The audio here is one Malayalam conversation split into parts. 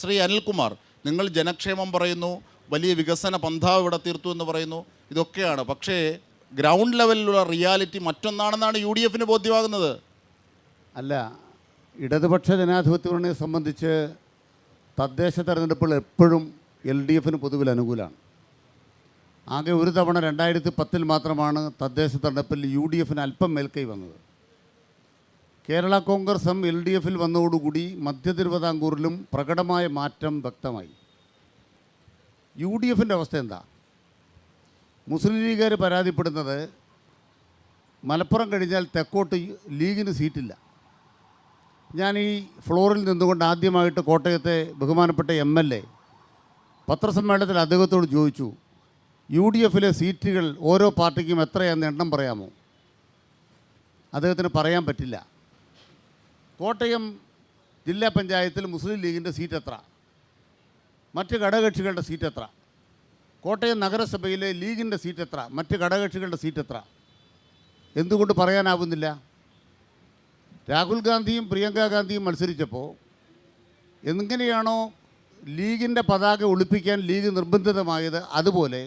ശ്രീ അനിൽകുമാർ നിങ്ങൾ ജനക്ഷേമം പറയുന്നു വലിയ വികസന പന്ഥാവ് ഇവിടെ തീർത്തു എന്ന് പറയുന്നു ഇതൊക്കെയാണ്. പക്ഷേ ഗ്രൗണ്ട് ലെവലിലുള്ള റിയാലിറ്റി മറ്റൊന്നാണെന്നാണ് യു ഡി എഫിന് ബോധ്യമാകുന്നത്. അല്ല ഇടതുപക്ഷ ജനാധിപത്യ മുന്നണിയെ സംബന്ധിച്ച് തദ്ദേശ തെരഞ്ഞെടുപ്പുകൾ എപ്പോഴും എൽ ഡി എഫിന് പൊതുവിൽ അനുകൂലമാണ് ആകെ ഒരു തവണ രണ്ടായിരത്തി പത്തിൽ മാത്രമാണ് തദ്ദേശ തെരഞ്ഞെടുപ്പിൽ യു ഡി എഫിന് അല്പം മേൽക്കൈ വന്നത്. കേരള കോൺഗ്രസും എൽ ഡി എഫിൽ വന്നതോടുകൂടി മധ്യ തിരുവിതാംകൂറിലും പ്രകടമായ മാറ്റം വ്യക്തമായി. യു ഡി എഫിന്റെ അവസ്ഥ എന്താ? മുസ്ലിം ലീഗുകാർ പരാതിപ്പെടുന്നത് മലപ്പുറം കഴിഞ്ഞാൽ തെക്കോട്ട് ലീഗിന് സീറ്റില്ല. ഞാൻ ഈ ഫ്ലോറിൽ നിന്നുകൊണ്ട് ആദ്യമായിട്ട് കോട്ടയത്തെ ബഹുമാനപ്പെട്ട എം എൽ എ പത്രസമ്മേളനത്തിൽ അദ്ദേഹത്തോട് ചോദിച്ചു യു ഡി എഫിലെ സീറ്റുകൾ ഓരോ പാർട്ടിക്കും എത്രയാണെന്ന് എണ്ണം പറയാമോ? അദ്ദേഹത്തിന് പറയാൻ പറ്റില്ല. കോട്ടയം ജില്ലാ പഞ്ചായത്തിൽ മുസ്ലിം ലീഗിന്റെ സീറ്റ് എത്ര? മറ്റ് ഘടകകക്ഷികളുടെ സീറ്റ് എത്ര? കോട്ടയം നഗരസഭയിലെ ലീഗിന്റെ സീറ്റ് എത്ര? മറ്റ് ഘടകകക്ഷികളുടെ സീറ്റ് എത്ര? എന്തുകൊണ്ട് പറയാനാവുന്നില്ല? രാഹുൽ ഗാന്ധിയും പ്രിയങ്ക ഗാന്ധിയും മത്സരിച്ചപ്പോൾ എങ്ങനെയാണോ ലീഗിന്റെ പതാക ഒളിപ്പിക്കാൻ ലീഗ് നിർബന്ധിതമായത്? അതുപോലെ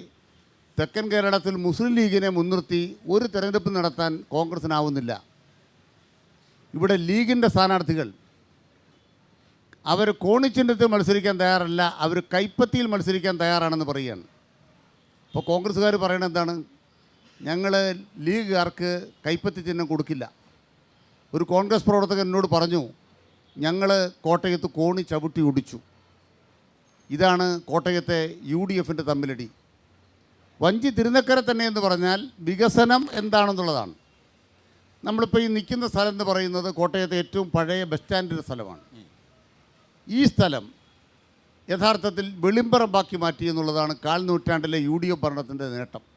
തെക്കൻ കേരളത്തിൽ മുസ്ലിം ലീഗിനെ മുൻനിർത്തി ഒരു തെരഞ്ഞെടുപ്പ് നടത്താൻ കോൺഗ്രസിനാവുന്നില്ല. ഇവിടെ ലീഗിന്റെ സ്ഥാനാർത്ഥികൾ. അവർ കോണിച്ചിഹ്നത്തിൽ മത്സരിക്കാൻ തയ്യാറല്ല അവർ കൈപ്പത്തിയിൽ മത്സരിക്കാൻ തയ്യാറാണെന്ന് പറയുകയാണ്. അപ്പോൾ കോൺഗ്രസ്സുകാർ പറയണത് എന്താണ്? ഞങ്ങൾ ലീഗുകാർക്ക് കൈപ്പത്തി ചിഹ്നം കൊടുക്കില്ല. ഒരു കോൺഗ്രസ് പ്രവർത്തകൻ എന്നോട് പറഞ്ഞു ഞങ്ങൾ കോട്ടയത്ത് കോണി ചവിട്ടി ഒടിച്ചു. ഇതാണ് കോട്ടയത്തെ യു ഡി എഫിന്റെ തമ്മിലടി. വഞ്ചി തിരുനക്കര തന്നെ എന്ന് പറഞ്ഞാൽ വികസനം എന്താണെന്നുള്ളതാണ്. നമ്മളിപ്പോൾ ഈ നിൽക്കുന്ന സ്ഥലം എന്ന് പറയുന്നത് കോട്ടയത്തെ ഏറ്റവും പഴയ ബസ് സ്റ്റാൻഡിന്റെ സ്ഥലമാണ്. ഈ സ്ഥലം യഥാർത്ഥത്തിൽ വെളിമ്പറമ്പാക്കി മാറ്റി എന്നുള്ളതാണ് കാൽ നൂറ്റാണ്ടിലെ യു ഡി എഫ് ഭരണത്തിന്റെ നേട്ടം.